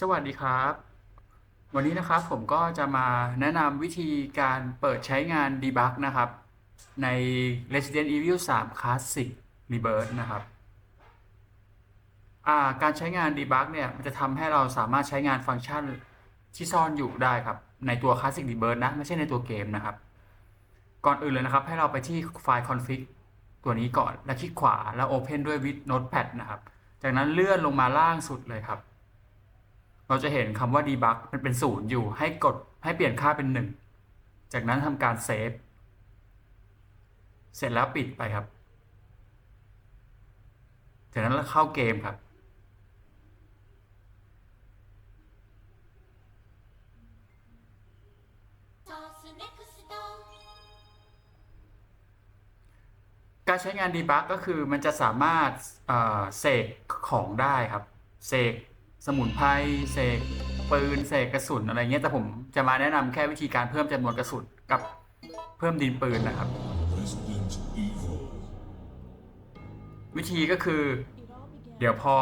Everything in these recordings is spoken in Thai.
สวัสดีครับ วันนี้นะครับผมก็จะมาแนะนำวิธีการเปิดใช้งาน Debug นะครับ ใน Resident Evil 3 Classic Rebirth นะครับาการใช้งาน Debug เนี่ยมันจะทำให้เราสามารถใช้งานฟังก์ชันที่ซ่อนอยู่ได้ครับ ในตัว Classic Rebirth นะ ไม่ใช่ในตัวเกมนะครับ ก่อนอื่นเลยนะครับ ให้เราไปที่ไฟล์ config ตัวนี้ก่อน แล้วคลิกขวาแล้ว Open ด้วย with Notepad นะครับ จากนั้นเลื่อนลงมาล่างสุดเลยครับ เราจะเห็นคำว่า debug มันเป็นศูนย์อยู่ให้กดให้เปลี่ยนค่าเป็นหนึ่งจากนั้นทำการเซฟ เสร็จแล้วปิดไปครับ จากนั้นเราเข้าเกมครับ การใช้งาน debug ก็คือมันจะสามารถเอ่อเสกของได้ครับ เสก สมุนไพรเสกปืนเสกกระสุนอะไรเงี้ยแต่ผมจะมาแนะนำแค่วิธีการเพิ่มจำนวนกระสุนกับเพิ่มดินปืนนะครับ Resident Evil. วิธีก็คือ เดี๋ยวพอ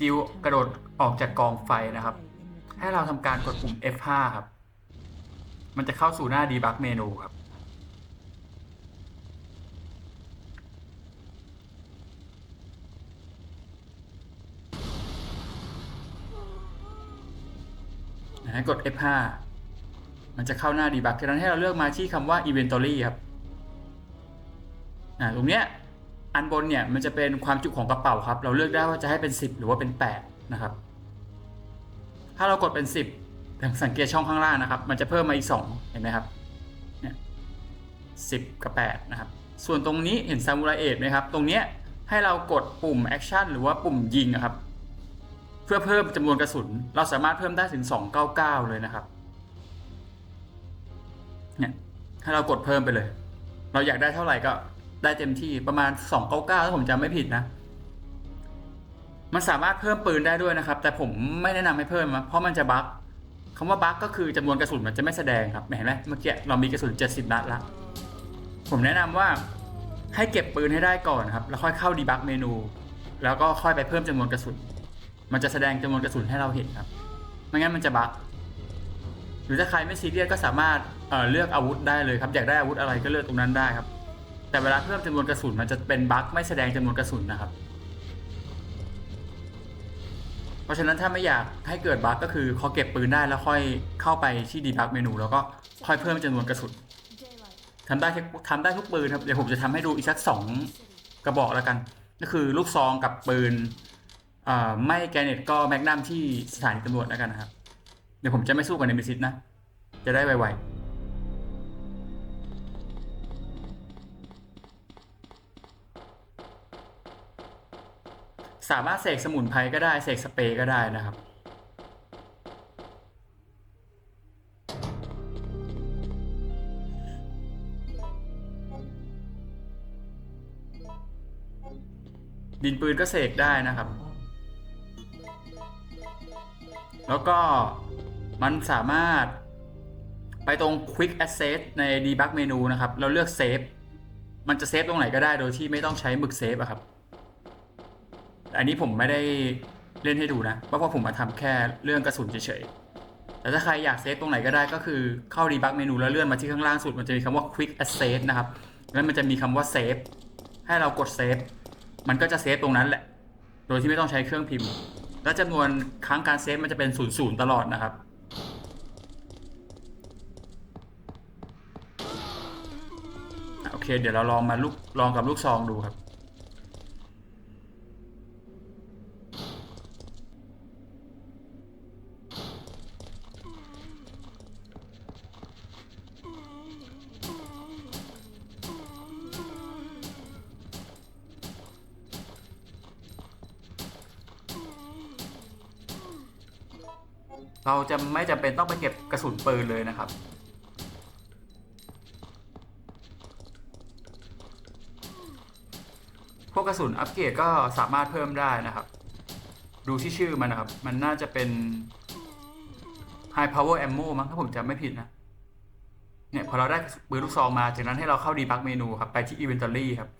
จิวกระโดดออกจากกองไฟนะครับ ให้เราทำการกดปุ่ม F5 ครับ มันจะเข้าสู่หน้า debug เมนูครับ ให้กด F5 มันจะเข้าหน้า debug จากนั้นให้เราเลือกมาที่คำว่า inventory ครับอ่าตรงเนี้ยอันบนเนี่ยมันจะเป็นความจุของกระเป๋าครับ เราเลือกได้ว่าจะให้เป็น 10 หรือว่าเป็น 8 นะครับ ถ้าเรากดเป็น 10สังเกตช่องข้างล่างนะครับ มันจะเพิ่มมาอีก 2 เห็นไหมครับเนี่ย10กับ 8 นะครับ ส่วนตรงนี้เห็นซามูไรเอทไหมครับ ตรงเนี้ยให้เรากดปุ่มแอคชั่นหรือว่าปุ่มยิงนะครับ เพื่อเพิ่มจำนวนกระสุน เราสามารถเพิ่มได้ถึง 299 เลยนะครับ เนี่ยให้เรากดเพิ่มไปเลย เราอยากได้เท่าไหร่ก็ได้เต็มที่ประมาณ 299 ถ้าผมจำไม่ผิดนะ มันสามารถเพิ่มปืนได้ด้วยนะครับ แต่ผมไม่แนะนำให้เพิ่มนะเพราะมันจะบั๊กคำว่าบั๊กก็คือจำนวนกระสุนมันจะไม่แสดงครับเห็นไหมเมื่อกี้เรามีกระสุน 70 นัดละ ผมแนะนำว่าให้เก็บปืนให้ได้ก่อนครับ แล้วค่อยเข้าดีบักเมนู แล้วก็ค่อยไปเพิ่มจำนวนกระสุน มันจะแสดงจำนวนกระสุนให้เราเห็นครับ ไม่งั้นมันจะบั๊กหรือถ้าใครไม่ซีเรียสก็สามารถเเลือกอาวุธได้เลยครับ อยากได้อาวุธอะไรก็เลือกตรงนั้นได้ครับ แต่เวลาเพิ่มจำนวนกระสุนมันจะเป็นบั๊กไม่แสดงจำนวนกระสุนนะครับ เพราะฉะนั้นถ้าไม่อยากให้เกิดบั๊กก็คือพอเก็บปืนได้แล้วค่อยเข้าไปที่ดีบั๊กเมนู แล้วก็ค่อยเพิ่มจำนวนกระสุนทำได้ทุกทำได้ทุกปืนครับเดี๋ยวผมจะทำให้ดูอีกสักสองกระบอกแล้วกัน ก็คือลูกซองกับปืน ไม่แกเน็ตก็แมกนัมที่สถานีตำรวจแล้วกันนะครับ เดี๋ยวผมจะไม่สู้กับเนมิซิสนะ จะได้ไวๆสามารถเสกสมุนไพรก็ได้ เสกสเปรย์ก็ได้นะครับ ดินปืนก็เสกได้นะครับ แล้วก็มันสามารถไปตรง Quick Access ใน Debug เมนูนะครับ เราเลือกเซฟมันจะเซฟตรงไหนก็ได้โดยที่ไม่ต้องใช้หมึกเซฟอะครับแต่อันนี้ผมไม่ได้เล่นให้ดูนะเพราะว่าผมมาทำแค่เรื่องกระสุนเฉยๆ แต่ถ้าใครอยากเซฟตรงไหนก็ได้ก็คือเข้า Debug เมนูแล้วเลื่อนมาที่ข้างล่างสุดมันจะมีคำว่า Quick Access นะครับ แล้วมันจะมีคำว่าเซฟให้เรากดเซฟมันก็จะเซฟตรงนั้นแหละ โดยที่ไม่ต้องใช้เครื่องพิมพ์ และจำนวนครั้งการเซฟมันจะเป็นศูนย์ศูนย์ตลอดนะครับ โอเค เดี๋ยวเราลองมาลูกลองกับลูกซองดูครับ เราจะไม่จำเป็นต้องไปเก็บกระสุนปืนเลยนะครับ พวกกระสุนอัปเกรดก็สามารถเพิ่มได้นะครับ ดูที่ชื่อมันนะครับ มันน่าจะเป็น High Power Ammo มั้งถ้าผมจำไม่ผิดนะ เนี่ยพอเราได้ปืนลูกซองมาจากนั้นให้เราเข้า Debug เมนูครับ ไปที่ Inventory ครับ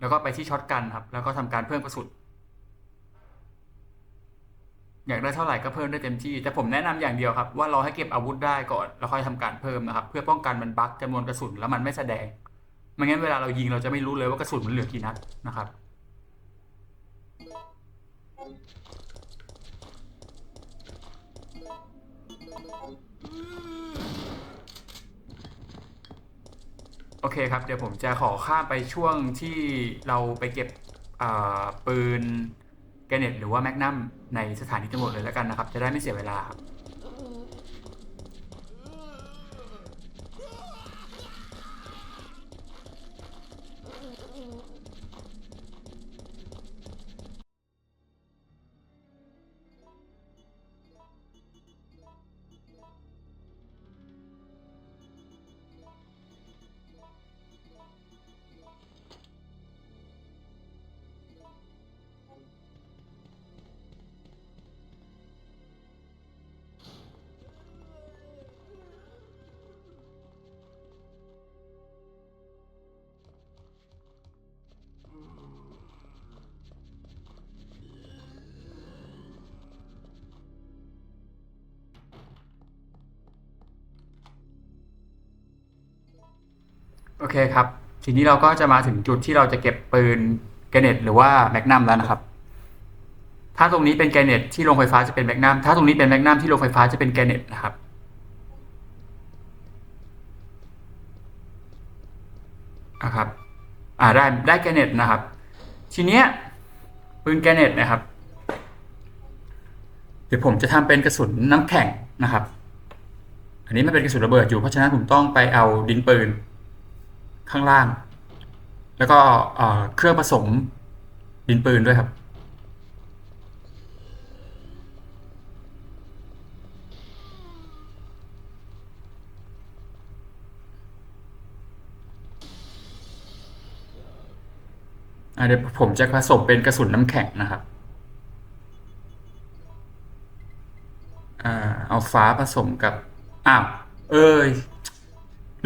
แล้วก็ไปที่ช็อตกันครับ แล้วก็ทำการเพิ่มกระสุน อยากได้เท่าไหร่ก็เพิ่มได้เต็มที่ แต่ผมแนะนำอย่างเดียวครับ ว่าเราให้เก็บอาวุธได้ก่อนแล้วค่อยทำการเพิ่มนะครับ เพื่อป้องกันมันบั๊กจำนวนกระสุนแล้วมันไม่แสดงไม่งั้นเวลาเรายิงเราจะไม่รู้เลยว่ากระสุนมันเหลือกี่นัดนะครับ โอเคครับ เดี๋ยวผมจะขอข้ามไปช่วงที่เราไปเก็บปืน แกเน็ตหรือว่าแมกนัมในสถานีตำรวจเลยแล้วกันนะครับ จะได้ไม่เสียเวลาครับ เคครับ ทีนี้เราก็จะมาถึงจุดที่เราจะเก็บปืนแกเนตหรือว่าแมกนัมแล้วนะครับ ถ้าตรงนี้เป็นแกเนตที่โรงไฟฟ้าจะเป็นแมกนัมถ้าตรงนี้เป็นแมกนัมที่โรงไฟฟ้าจะเป็นแกเนตนะครับนะครับอ่าได้ได้แกเนตนะครับ ทีเนี้ยปืนแกเนตนะครับ เดี๋ยวผมจะทำเป็นกระสุนน้ำแข็งนะครับ อันนี้มันเป็นกระสุนระเบิดอยู่เพราะฉะนั้นผมต้องไปเอาดินปืน ข้างล่าง แล้วก็เครื่องผสมดินปืนด้วยครับ เดี๋ยวผมจะผสมเป็นกระสุนน้ำแข็งนะครับอเอาฟ้าผสมกับอ้าวเอ้ย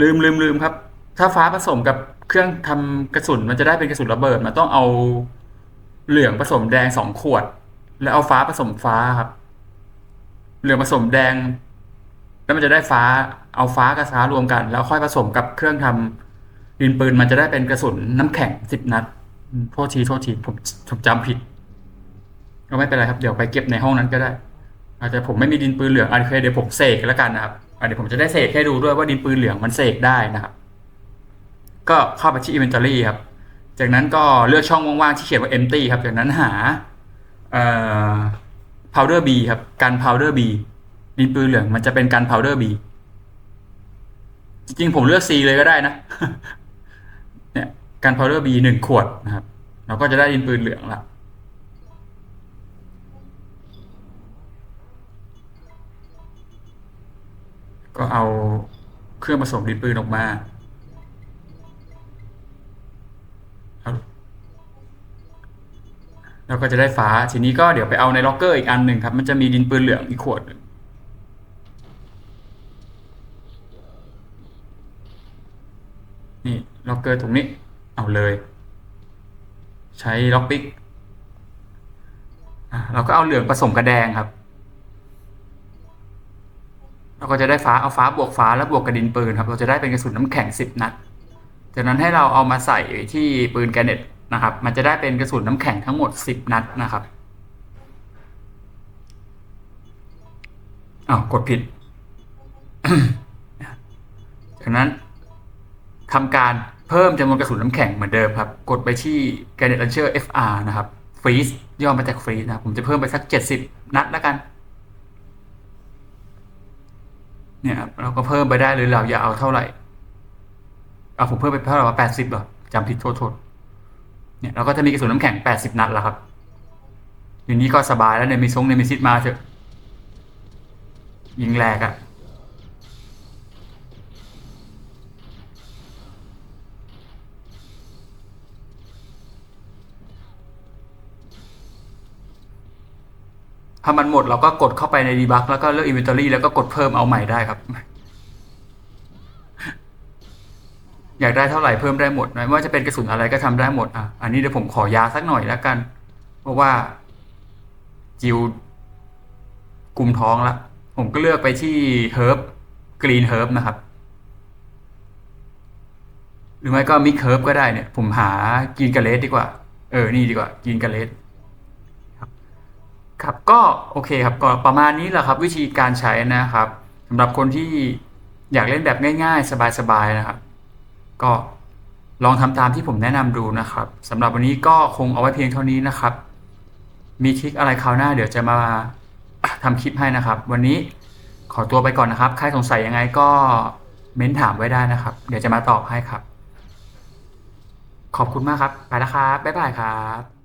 ลืมลืมลืมครับ ถ้าฟ้าผสมกับเครื่องทำกระสุนมันจะได้เป็นกระสุนระเบิดมันต้องเอาเหลืองผสมแดงสองขวด แล้วเอาฟ้าผสมฟ้าครับ เหลืองผสมแดง แล้วมันจะได้ฟ้าเอาฟ้ากับฟ้ารวมกัน แล้วค่อยผสมกับเครื่องทำดินปืนมันจะได้เป็นกระสุนน้ำแข็งสิบนัดอืมโทษทีโทษทีผมผมจำผิดก็ไม่เป็นไรครับเดี๋ยวไปเก็บในห้องนั้นก็ได้ อาจจะผมไม่มีดินปืนเหลืองอันเคเดี๋ยวผมเสกแล้วกันนะครับอะเดี๋ยวผมจะได้เสกให้ดูด้วยว่าดินปืนเหลืองมันเสกได้นะครับ ก็เข้าไปที่ inventory ครับ จากนั้นก็เลือกช่องว่างๆที่เขียนว่า empty ครับ จากนั้นหาเอ่อ powder B ครับกัน powder B ดินปืนเหลืองมันจะเป็นกัน powder B จริงๆผมเลือก C เลยก็ได้นะ เนี่ยกัน powder B หนึ่งขวดนะครับ เราก็จะได้ดินปืนเหลืองละก็เอาเครื่องผสมดินปืนออกมา แล้วก็จะได้ฟ้า ทีนี้ก็เดี๋ยวไปเอาในล็อกเกอร์อีกอันหนึ่งครับ มันจะมีดินปืนเหลืองอีกขวดหนึ่งนี่ล็อกเกอร์ตรงนี้ เอาเลย ใช้ล็อกปิกเราก็เอาเหลืองผสมกระแดงครับ เราก็จะได้ฟ้าเอาฟ้าบวกฟ้าแล้วบวกกระดินปืนครับ เราจะได้เป็นกระสุนน้ำแข็งสิบนัด จากนั้นให้เราเอามาใส่ที่ปืนแกเน็ต นะครับ มันจะได้เป็นกระสุนน้ำแข็งทั้งหมดสิบนัดนะครับอ้าวกดผิด จากนั้นทำการเพิ่มจำนวนกระสุนน้ำแข็งเหมือนเดิมครับ กดไปที่ Granite Launcher FR นะครับ Freeze ย่อมาจาก Freeze นะผมจะเพิ่มไปสักเจ็ดสิบนัดแล้วกันเนี่ยเราก็เพิ่มไปได้เลยเราอย่าเอาเท่าไหร่เอาผมเพิ่มไปเท่าไหร่ว่าแปดสิบเหรอจำผิดโทษโทษ เนี่ยเราก็จะมีกระสุนน้ำแข็งแปดสิบนัดแล้วครับอย่างนี้ก็สบายแล้วเนี่ยมีซงในมีซิดมาเถอะ ยิงแหลกอะถ้ามันหมดเราก็กดเข้าไปในดีบักแล้วก็เลือก inventory แล้วก็กดเพิ่มเอาใหม่ได้ครับ อยากได้เท่าไหร่เพิ่มได้หมดนะไม่ว่าจะเป็นกระสุนอะไรก็ทำได้หมดอะอันนี้เดี๋ยวผมขอยาสักหน่อยแล้วกัน เพราะว่า จิวกลุ่มท้องละผมก็เลือกไปที่เฮิร์บกรีนเฮิร์บนะครับ หรือไม่ก็มิกเฮิร์บก็ได้เนี่ย ผมหากินกาเลสดีกว่า เออ นี่ดีกว่ากินกาเลสครับครับก็โอเคครับก็ประมาณนี้แหละครับ วิธีการใช้นะครับสำหรับคนที่อยากเล่นแบบง่าย ๆ สบายๆนะครับ ก็ลองทำตามที่ผมแนะนำดูนะครับสำหรับวันนี้ก็คงเอาไว้เพียงเท่านี้นะครับ มีทริคอะไรคราวหน้าเดี๋ยวจะมาทำคลิปให้นะครับ วันนี้ขอตัวไปก่อนนะครับ ใครสงสัยยังไงก็เม้นถามไว้ได้นะครับ เดี๋ยวจะมาตอบให้ครับ ขอบคุณมากครับ ไปแล้วครับ บ๊ายบายครับ